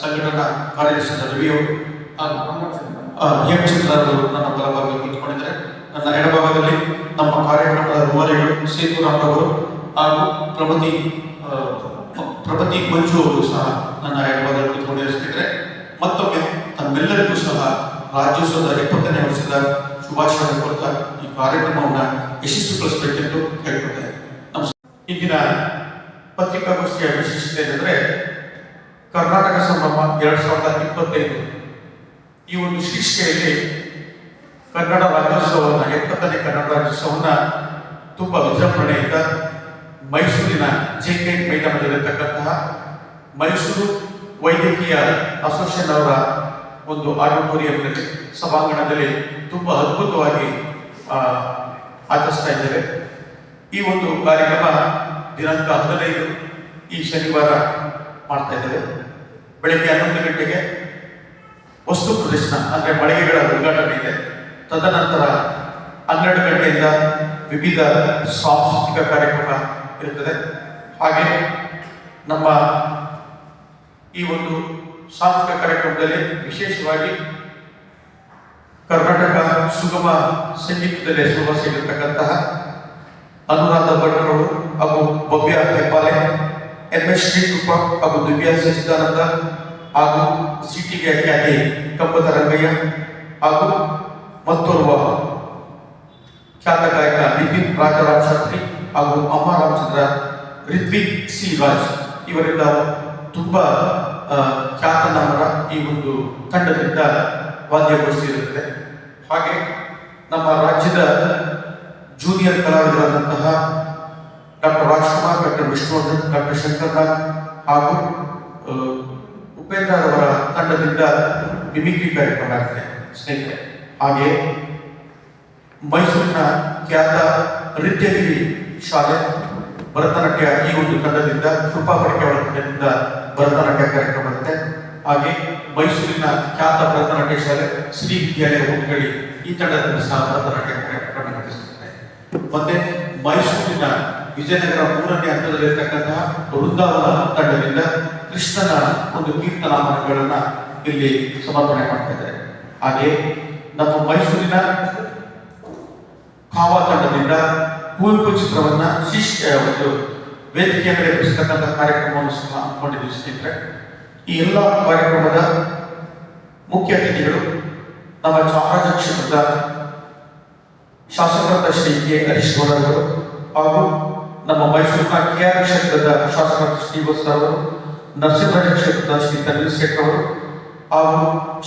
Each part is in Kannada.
ಸಂಘಟನಾ ಕಾರ್ಯದರ್ಶಿ ರವಿಯವರು ಹಾಗೂ ಹೇಮಚಂದ್ರ ಅವರು ನನ್ನ ಬಲಭಾಗದಲ್ಲಿ ಕುಳಿತುಕೊಂಡಿದ್ದಾರೆ ನನ್ನ ಎಡಭಾಗದಲ್ಲಿ ನಮ್ಮ ಕಾರ್ಯಕ್ರಮದ ರೂವಾರಿಗಳು ಸೇತುರಾಮ್ರವರು ಹಾಗೂ ಪ್ರಭತಿ ಪ್ರಭತಿ ಮಂಜು ಅವರು ಸಹ ನನ್ನ ಎಡಭಾಗದಲ್ಲಿ ಕುಳಿತುಕೊಂಡಿದ್ದಾರೆ ಮತ್ತೊಮ್ಮೆ ತಮ್ಮೆಲ್ಲರಿಗೂ ಸಹ ರಾಜ್ಯೋತ್ಸವದ ಇಪ್ಪತ್ತನೇ ವರ್ಷದ ಶುಭಾಶಯ ಕೊಡ್ತಾ ಈ ಕಾರ್ಯಕ್ರಮವನ್ನು ಯಶಸ್ವಿಗೊಳಿಸಬೇಕೆಂದು ಕೇಳಿಕೊಳ್ತೇನೆ ನಮಸ್ಕಾರ. ಇಂದಿನ ಪತ್ರಿಕಾಗೋಷ್ಠಿಯ ವಿಶೇಷತೆ ಏನಂದ್ರೆ ಕರ್ನಾಟಕ ಸಂಭ್ರಮ ಎರಡ್ ಸಾವಿರದ ಇಪ್ಪತ್ತೈದು. ಈ ಒಂದು ಶೀರ್ಷಿಕೆಯಲ್ಲಿ ಕನ್ನಡ ರಾಜ್ಯೋತ್ಸವವನ್ನು, ಎಪ್ಪತ್ತನೇ ಕನ್ನಡ ರಾಜ್ಯೋತ್ಸವವನ್ನು ತುಂಬ ವಿಜೃಂಭಣೆಯಿಂದ ಮೈಸೂರಿನ ಜೆ ಕೆ ಮೈದಾನದಲ್ಲಿರ್ತಕ್ಕಂತಹ ಮೈಸೂರು ವೈದ್ಯಕೀಯ ಅಸೋಸಿಯೇಷನ್ ಅವರ ಒಂದು ಆಡಿಟೋರಿಯಂನಲ್ಲಿ, ಸಭಾಂಗಣದಲ್ಲಿ ತುಂಬ ಅದ್ಭುತವಾಗಿ ಆಚರಿಸ್ತಾ ಇದ್ದೇವೆ ಈ ಒಂದು ಕಾರ್ಯಕ್ರಮ ದಿನಾಂಕ ಹದಿನೈದು ಈ ಶನಿವಾರ ಮಾಡ್ತಾ ಇದ್ದೇವೆ ಬೆಳಗ್ಗೆ ಹನ್ನೊಂದು ಗಂಟೆಗೆ ವಸ್ತು ಪ್ರದರ್ಶನ, ಅಂದ್ರೆ ಮಳಿಗೆಗಳ ಉದ್ಘಾಟನೆ ಇದೆ. ತದನಂತರ ಹನ್ನೆರಡು ಗಂಟೆಯಿಂದ ವಿವಿಧ ಸಾಂಸ್ಕೃತಿಕ ಕಾರ್ಯಕ್ರಮ ಇರುತ್ತದೆ. ಹಾಗೆ ನಮ್ಮ ಈ ಒಂದು ಸಾಂಸ್ಕೃತಿಕ ಕಾರ್ಯಕ್ರಮದಲ್ಲಿ ವಿಶೇಷವಾಗಿ ಕರ್ನಾಟಕ ಸುಗಮ ಸಂಗೀತದಲ್ಲಿ ಹೆಸರುವಾಸಿಯಾಗಿರ್ತಕ್ಕಂತಹ ಅನುರಾಧ ಭಟ್ರು ಹಾಗೂ ಭವ್ಯ ಹೆಬ್ಬಾಲೆ ಎಂ ಶ್ರೀ ಶ್ರೀಕೃಪ ಹಾಗೂ ದಿವ್ಯಾ ಸಚ್ಚಿದಾನಂದ ಹಾಗೂ ಸಿಟಿಗೆ ಖ್ಯಾತಿ ಕಂಬದ ರಂಗಯ್ಯ ಹಾಗೂ ಮತ್ತೋರ್ವ ಖ್ಯಾತ ಗಾಯಕ ನಿತಿನ್ ರಾಜಾರಾಮ್ ಶಾಸ್ತ್ರಿ ಹಾಗೂ ಅಮ್ಮ ರಾಮಚಂದ್ರ, ರಿತ್ವಿಕ್ ಸಿ ರಾಜ್ ಇವರಿಂದ ತುಂಬಾ ಖ್ಯಾತನಾಮರ ಈ ಒಂದು ತಂಡದಿಂದ ವಾದ್ಯಗೋಷ್ಠಿ ಇರುತ್ತದೆ ಹಾಗೆ ನಮ್ಮ ರಾಜ್ಯದ ಜೂನಿಯರ್ ಕಲಾವಿದರಾದಂತಹ ಡಾಕ್ಟರ್ ವಿಷ್ಣುವರ್ಧನ್ ಡಾಕ್ಟರ್ ಶಂಕರ್ನಾಥ್ ಹಾಗೂ ಆ, ಉಪೇಂದ್ರ ಅವರ ತಂಡದಿಂದ ಮಿಮಿಕ್ರಿ ಕಾರ್ಯಕ್ರಮ ಆಗಿದೆ ಸ್ನೇಹಿತರೆ ಹಾಗೆ ಮೈಸೂರಿನ ಖ್ಯಾತ ನೃತ್ಯಗಿರಿ ಶಾಲೆ ಭರತನಾಟ್ಯ ಈ ಒಂದು ತಂಡದಿಂದ ಕೃಪಾ ಪಡಿಕೆ ಅವರ ತಂಡದಿಂದ ಭರತನಾಟ್ಯ ಕಾರ್ಯಕ್ರಮ ಇರುತ್ತೆ ಹಾಗೆ ಮೈಸೂರಿನ ಖ್ಯಾತ ಭರತನಾಟ್ಯ ಶಾಲೆ ಶ್ರೀ ವಿದ್ಯಾಲಯ ಊಟಗಳಿ ಈ ತಂಡದಿಂದ ಸಹ ಭರತನಾಟ್ಯ ಕಾರ್ಯಕ್ರಮ ನಡೆಸುತ್ತದೆ. ಮತ್ತೆ ಮೈಸೂರಿನ ವಿಜಯನಗರ ಮೂರನೇ ಹಂತದಲ್ಲಿರ್ತಕ್ಕಂಥ ವೃಂದಾವನ ತಂಡದಿಂದ ಕೃಷ್ಣನ ಒಂದು ಕೀರ್ತನಾಮಗಳನ್ನ ಇಲ್ಲಿ ಸಮರ್ಪಣೆ ಮಾಡ್ತಾ ಇದ್ದಾರೆ. ಹಾಗೆ ನಮ್ಮ ಮೈಸೂರಿನ ಕಾವ ತಂಡದಿಂದ ಕುವೆಂಪು ಚಿತ್ರವನ್ನ ಶಿಷ್ಯ ಒಂದು ವೇದಿಕೆಯ ಮೇಲೆ ಬಿಡಿಸತಕ್ಕಂಥ ಕಾರ್ಯಕ್ರಮವನ್ನು ಸಹ ಹಮ್ಮಿಕೊಂಡಿದ್ದೀವಿ ಸ್ನೇಹಿತರೆ. ಈ ಎಲ್ಲ ಕಾರ್ಯಕ್ರಮದ ಮುಖ್ಯ ಅತಿಥಿಗಳು ನಮ್ಮ ಚಾಮರಾಜ ಕ್ಷೇತ್ರದ ಶಾಸಕರಾದ ಶ್ರೀ ಕೆ ಹರೀಶ್ ಗೌಡರವರು ಹಾಗೂ ನಮ್ಮ ಮೈಸೂರಿನ ಕೆಆರ್ ಕ್ಷೇತ್ರದ ಶಾಸಕ ಶ್ರೀವತ್ಸ ಅವರು, ನರಸಿಂಹರಾಜ ಕ್ಷೇತ್ರದ ಶ್ರೀ ತನ್ವೀರ್ ಅವರು ಹಾಗೂ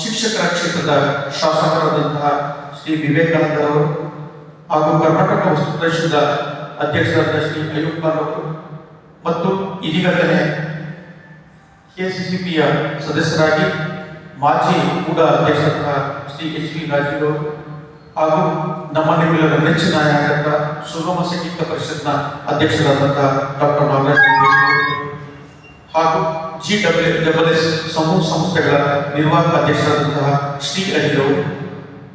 ಶಿಕ್ಷಕರ ಕ್ಷೇತ್ರದ ಶಾಸಕರಾದಂತಹ ಶ್ರೀ ವಿವೇಕಾನಂದ ಅವರು ಹಾಗೂ ಕರ್ನಾಟಕ ವಸ್ತು ಪ್ರದೇಶದ ಅಧ್ಯಕ್ಷರಾದ ಶ್ರೀ ಅಯ್ಯಪ್ಪ ಅವರು ಮತ್ತು ಇದೀಗಲೇ ತಾನೇ ಕೆಸಿಸಿಬಿಯ ಸದಸ್ಯರಾಗಿ ಮಾಜಿ ಕೂಡ ಅಧ್ಯಕ್ಷರಾದ ಶ್ರೀ ಎಚ್ ವಿ ರಾಜೀವ್ ಅವರು ಹಾಗೂ ನಮ್ಮ ನಿಮ್ಮೆಲ್ಲರ ನೆಚ್ಚಿನ ನಾಯಕ, ಸುಗಮ ಸಂಗೀತ ಪರಿಷತ್ನ ಅಧ್ಯಕ್ಷರಾದಂತಹ ಡಾಕ್ಟರ್ ನಾಗರಾಜ್ ಹಾಗೂ ಜಿ ಡಬ್ಲ್ಯೂ ಡಬಲ್ ಎಸ್ ಸಮೂಹ ಸಂಸ್ಥೆಗಳ ನಿರ್ವಾಹಕ ಅಧ್ಯಕ್ಷರಾದಂತಹ ಶ್ರೀ ಅನಿಲ್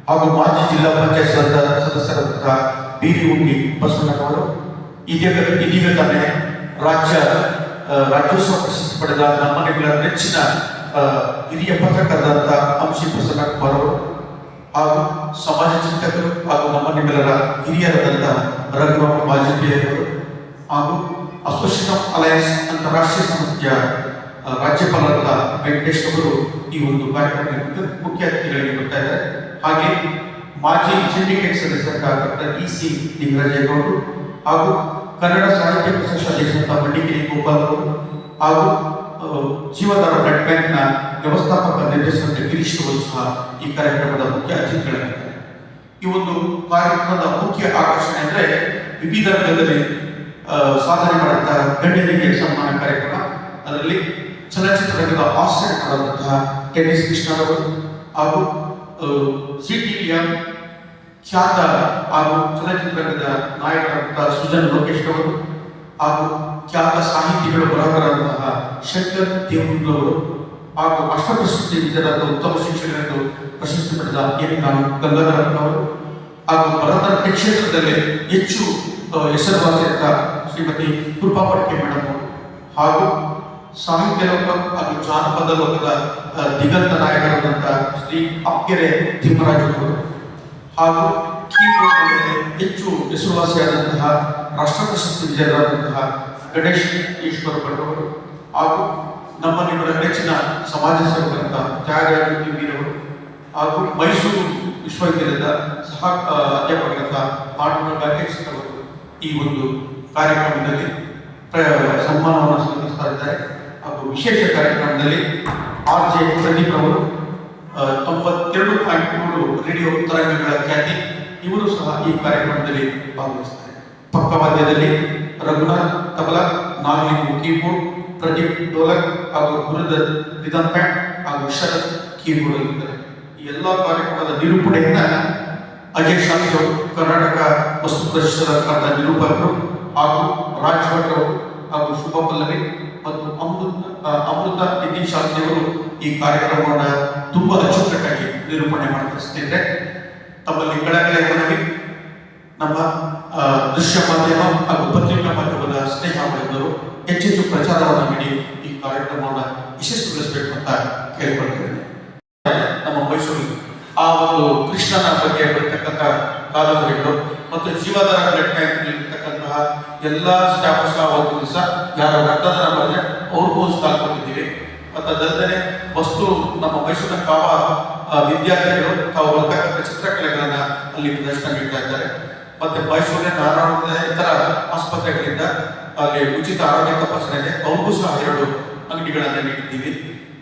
ಹಾಗೂ ಮಾಜಿ ಜಿಲ್ಲಾ ಪಂಚಾಯತ್ ಸದಸ್ಯರಾದಂತಹ ಬಿ. ವಿ. ಉಂಗಿ ಬಸವಣ್ಣನವರು. ಇದೀಗ ಇದೀಗ ತಾನೇ ರಾಜ್ಯ ರಾಜ್ಯೋತ್ಸವ ಪ್ರಶಸ್ತಿ ಪಡೆದ ನಮ್ಮ ನೆಚ್ಚಿನ ಹಿರಿಯ ಪತ್ರಕರ್ತರಾದಂತಹ ಅಂಶಿ ಪ್ರಸನ್ನ ಕುಮಾರ್ ಅವರು ಹಾಗೂ ಸಮಾಜ ಚಿಂತಕರು ಹಾಗೂ ನಮ್ಮ ನಿಮ್ಮೆಲ್ಲರ ಹಿರಿಯರಾದಂತಹ ರಘುರಾಮ್ ವಾಜಪೇಯಿ ಅವರು ಹಾಗೂ ಅಸೋಸಿಯೇಷನ್ ಆಫ್ ಅಲಯನ್ಸ್ ಅಂತಾರಾಷ್ಟ್ರೀಯ ಸಂಸ್ಥೆಯ ರಾಜ್ಯಪಾಲರಾದ ವೆಂಕಟೇಶ್ ಅವರು ಈ ಒಂದು ಕಾರ್ಯಕ್ರಮಕ್ಕೆ ಮುಖ್ಯ ಅತಿಥಿಗಳಿಗೆ ಬರ್ತಾ ಇದ್ದಾರೆ. ಹಾಗೆ ಮಾಜಿ ಸಿಂಡಿಕೇಟ್ ಸದಸ್ಯರಾದ ಡಾಕ್ಟರ್ ಇ ಸಿ ಲಿಂಗರಾಜೇಗೌಡರು ಹಾಗೂ ಕನ್ನಡ ಸಾಹಿತ್ಯ ಪ್ರಶಸ್ತಿ ಅಧ್ಯಕ್ಷರಾದ ಮಡಿಕೇರಿ ಗೋಪಾಲ್ ಅವರು ಹಾಗೂ ಜೀವದಾರ ಬ್ಲಡ್ ಬ್ಯಾಂಕ್ನ ವ್ಯವಸ್ಥಾಪಕ ನಿರ್ದೇಶಕ ಗಿರೀಶ್ ಅವರು ಸಹ ಈ ಕಾರ್ಯಕ್ರಮದ ಮುಖ್ಯ ಅತಿಥಿಗಳಾಗಿದ್ದಾರೆ. ಈ ಒಂದು ಕಾರ್ಯಕ್ರಮದ ಮುಖ್ಯ ಆಕರ್ಷಣೆ ಅಂದ್ರೆ ವಿವಿಧ ರಂಗದಲ್ಲಿ ಸಾಧನೆ ಮಾಡಿದಂತಹ ಗಣ್ಯರಿಗೆ ಸನ್ಮಾನ ಕಾರ್ಯಕ್ರಮ. ಅದರಲ್ಲಿ ಚಲನಚಿತ್ರರಂಗದ ಹಾಸ್ಯ ಆದಂತಹ ಟೆನ್ನಿಸ್ ಕೃಷ್ಣರವರು ಹಾಗೂ ಸಿ ಖ್ಯಾತ ಹಾಗೂ ಚಲನಚಿತ್ರರಂಗದ ನಾಯಕರಾದಂತಹ ಸುಜನ್ ಲೋಕೇಶ್ ಅವರು ಹಾಗೂ ಖ್ಯಾತ ಸಾಹಿತಿಗಳು ಬರಹಗಾರರಾದಂತಹ ಶಂಕರ್ ದೇವರವರು ಹಾಗೂ ಅಷ್ಟಪ್ರಶಸ್ತಿ ವಿಜೇತರಾದ ಉತ್ತಮ ಶಿಕ್ಷಕರೆಂದು ಪ್ರಶಸ್ತಿ ಪಡೆದ ಎನ್ ಗಂಗಾಧರಪ್ಪನವರು. ಹಾಗೂ ಭರತನಾಟ್ಯ ಕ್ಷೇತ್ರದಲ್ಲಿ ಹೆಚ್ಚು ಹೆಸರುವಾಸಿ ಹೆಸರುವಾಸಿಯಾದ ಶ್ರೀಮತಿ ಕೃಪಾ ಪಡ್ಕೆ ಮೇಡಮ್. ಹಾಗೂ ಸಾಹಿತ್ಯ ಲೋಕ ಹಾಗೂ ಜಾನಪದ ಲೋಕದ ದಿಗಂತ ನಾಯಕರಾದಂಥ ಶ್ರೀ ಅಕ್ಕೆರೆ ತಿಮ್ಮರಾಜರು ಹಾಗೂ ಕೀಬೋರ್ಡ್ನಲ್ಲಿ ಹೆಚ್ಚು ಹೆಸರುವಾಸಿಯಾದಂತಹ ರಾಷ್ಟ್ರ ಪ್ರಶಸ್ತಿ ವಿಜಯರಾದಂತಹ ಗಣೇಶ್ ಈಶ್ವರ ಭಟ್ಟವರು ಹಾಗೂ ನಮ್ಮ ನಿಮ್ಮರ ನೆಚ್ಚಿನ ಸಮಾಜ ಸೇವಕರಂತ ತ್ಯಾಗರಾಜ ವೀರವರು ಹಾಗೂ ಮೈಸೂರು ವಿಶ್ವವಿದ್ಯಾಲಯದ ಸಹ ಅಧ್ಯಾಪಕರಂತ ಪಾಠ ಈ ಒಂದು ಕಾರ್ಯಕ್ರಮದಲ್ಲಿ ಸನ್ಮಾನವನ್ನು ಸ್ವೀಕರಿಸ್ತಾ ಇದ್ದಾರೆ. ಹಾಗೂ ವಿಶೇಷ ಕಾರ್ಯಕ್ರಮದಲ್ಲಿ ಆರ್ ಜೆ ಪ್ರದೀಪ್ ಅವರು ತೊಂಬತ್ತೆರಡು ಪಾಯಿಂಟ್ ಮೂರು ರೇಡಿಯೋ ತರಂಗಗಳ ಖ್ಯಾತಿ, ಇವರು ಸಹ ಈ ಕಾರ್ಯಕ್ರಮದಲ್ಲಿ ಭಾಗವಹಿಸ್ತಾರೆ. ಪಕ್ಕವಾದ್ಯದಲ್ಲಿ ರಘುನಾಥ್ ತಬಲಾ, ನಾಗಲಿಂಗು ಕೀಬೋರ್ಡ್ ಪ್ರದೀಪ್ ಡೋಲಕ್ ಹಾಗೂ ಗುರುದತ್, ರಿದಮ್ ಪ್ಯಾಂಡ್ ಹಾಗೂ ಶರತ್ ಇದ್ದಾರೆ. ಈ ಎಲ್ಲ ಕಾರ್ಯಕ್ರಮದ ನಿರೂಪಣೆಯನ್ನ ಅಜಯ್ ಶಾಸ್ತ್ರಿ ಕರ್ನಾಟಕ ವಸ್ತು ಪ್ರದರ್ಶನದ ನಿರೂಪಕರು ಹಾಗೂ ರಾಜ್ ಹಾಗೂ ಶುಭ ಪಲ್ಲವಿ ಮತ್ತು ಅಮೃತ ಅಮೃತ ನಿತಿನ್ ಶಾಸ್ತ್ರಿಯವರು ಈ ಕಾರ್ಯಕ್ರಮವನ್ನು ತುಂಬಾ ಅಚ್ಚುಕಟ್ಟಾಗಿ ನಿರೂಪಣೆ ಸ್ನೇಹಿತರೆ ತಮ್ಮಲ್ಲಿ ಕೆಳಗಡೆ ಮನವಿ, ನಮ್ಮ ದೃಶ್ಯ ಮಾಧ್ಯಮ ಹಾಗೂ ಪತ್ರಿಕಾ ಮಾಧ್ಯಮದ ಸ್ನೇಹ ಬಂಧುಗಳು ಹೆಚ್ಚೆಚ್ಚು ಪ್ರಚಾರವನ್ನು ಮಾಡಿ ಈ ಕಾರ್ಯಕ್ರಮವನ್ನು ಯಶಸ್ವಿಗೊಳಿಸಬೇಕು ಅಂತ ಕೇಳಿಕೊಳ್ತೇನೆ. ನಮ್ಮ ಮೈಸೂರು, ಆ ಒಂದು ಕೃಷ್ಣನ ಬಗ್ಗೆ ಬರ್ತಕ್ಕಂಥ ಕಾದಂಬರಿಗಳು ಮತ್ತು ಜೀವಧಾರ ಬ್ಲಡ್ ಬ್ಯಾಂಕ್ ಎಲ್ಲ ಸ್ಟಾಫ್ ಒಂದು ದಿವಸ ಯಾರ ರಕ್ತದಾನ ಮಾಡಿದ್ರೆ ಅವ್ರಿಗೂ ಮತ್ತು ಅದಲ್ಲದೆ ವಸ್ತು ನಮ್ಮ ಮೈಸೂರಿನ ಕಾವ ವಿದ್ಯಾರ್ಥಿಗಳು ತಾವು ಬರ್ತಕ್ಕಂಥ ಚಿತ್ರಕಲೆಗಳನ್ನ ಅಲ್ಲಿ ಪ್ರದರ್ಶನ ನೀಡ್ತಾ ಇದ್ದಾರೆ. ಮತ್ತೆ ಮೈಸೂರಿನ ನಾರಾಯಣ ಇತರ ಆಸ್ಪತ್ರೆಗಳಿಂದ ಅಲ್ಲಿ ಉಚಿತ ಆರೋಗ್ಯ ತಪಾಸಣೆ ಇದೆ ಅವ್ರಿಗೂ ಸಹ ಎರಡು ಅಂಗಡಿಗಳನ್ನ ನೀಡಿದ್ದೀವಿ.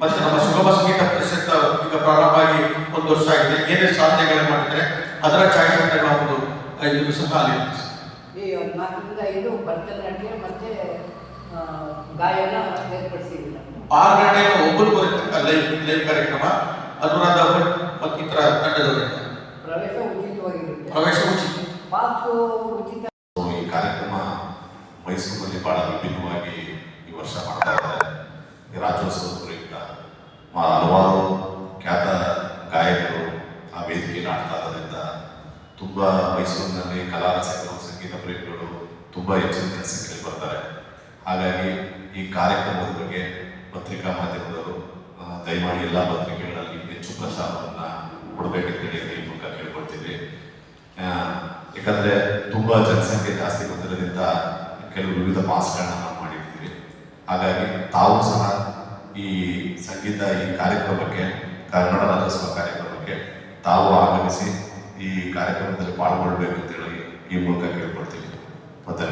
ಮತ್ತೆ ನಮ್ಮ ಸುಗಮ ಸಂಗೀತ ಪರಿಷತ್ ಈಗ ಪ್ರಾರಂಭ ಆಗಿ ಒಂದು ವರ್ಷ ಆಗಿದೆ. ಏನೇ ಸಾಧನೆಗಳನ್ನು ಮಾಡಿದ್ರೆ ಅದರ ಛಾಯಾಚಿತ್ರಗಳ ಒಂದು ಇದು ಸಹ ಅಲ್ಲಿ ಇದೆ. ಭರತನಾಟ್ಯ ಮತ್ತೆ ಗಾಯನ ಏರ್ಪಡಿಸಿಲ್ಲ ಆರು ಗಂಟೆಯ ಒಂಬತ್ತುವರೆ ತನಕ ಲೈವ್ ಲೈವ್ ಕಾರ್ಯಕ್ರಮ ಅನುರಾಧ ಭಟ್ ಮತ್ತಿತರ ತಂಡದವರಿಂದ. ಪ್ರವೇಶ ಉಚಿತವಾಗಿರುತ್ತೆ. ಪ್ರವೇಶ ಉಚಿತ. ಪಾಸು ಉಚಿತ ಮೈಸೂರಿನಲ್ಲಿ ಬಹಳ ವಿಭಿನ್ನವಾಗಿ ಈ ವರ್ಷ ಮಾಡ್ತಾ ಇದ್ದಾರೆ. ರಾಜ್ಯೋತ್ಸವದ ಪ್ರಯುಕ್ತ ಹಲವಾರು ಖ್ಯಾತ ಗಾಯಕರು ಆ ವೇದಿಕೆಯನ್ನು ಆಡ್ತಾ ಇರೋದ್ರಿಂದ ತುಂಬ ಮೈಸೂರಿನಲ್ಲಿ ಕಲಾ ಸಂಗೀತ ಪ್ರೇಮಿಗಳು ತುಂಬ ಹೆಚ್ಚಿನ ಸಂಖ್ಯೆಯಲ್ಲಿ ಬರ್ತಾರೆ. ಹಾಗಾಗಿ ಈ ಕಾರ್ಯಕ್ರಮದ ಬಗ್ಗೆ ಪತ್ರಿಕಾ ಮಾಧ್ಯಮದವರು ದಯಮಾಡಿ ಎಲ್ಲ ಪತ್ರಿಕೆಗಳಲ್ಲಿ ಹೆಚ್ಚು ಪ್ರಚಾರವನ್ನು ಕೊಡಬೇಕಂತೇಳಿ ಈ ಮೂಲಕ ಕೇಳ್ಕೊಳ್ತೀವಿ ಯಾಕಂದರೆ ತುಂಬಾ ಜನಸಂಖ್ಯೆ ಜಾಸ್ತಿ ಬಂದಿರೋದ್ರಿಂದ ಕೆಲವು ವಿವಿಧ ಪಾಸ್ಗಳನ್ನ ನಾವು ಮಾಡಿರ್ತೀವಿ. ಹಾಗಾಗಿ ತಾವು ಸಹ ಈ ಸಂಗೀತ ಈ ಕಾರ್ಯಕ್ರಮಕ್ಕೆ ಕನ್ನಡ ರಾಜ್ಯೋತ್ಸವ ಕಾರ್ಯಕ್ರಮಕ್ಕೆ ತಾವು ಆಗಮಿಸಿ ಈ ಕಾರ್ಯಕ್ರಮದಲ್ಲಿ ಪಾಲ್ಗೊಳ್ಬೇಕು ಅಂತೇಳಿ ಈ ಮೂಲಕ ಕೇಳ್ಕೊಳ್ತೀವಿ ಮತ್ತೆ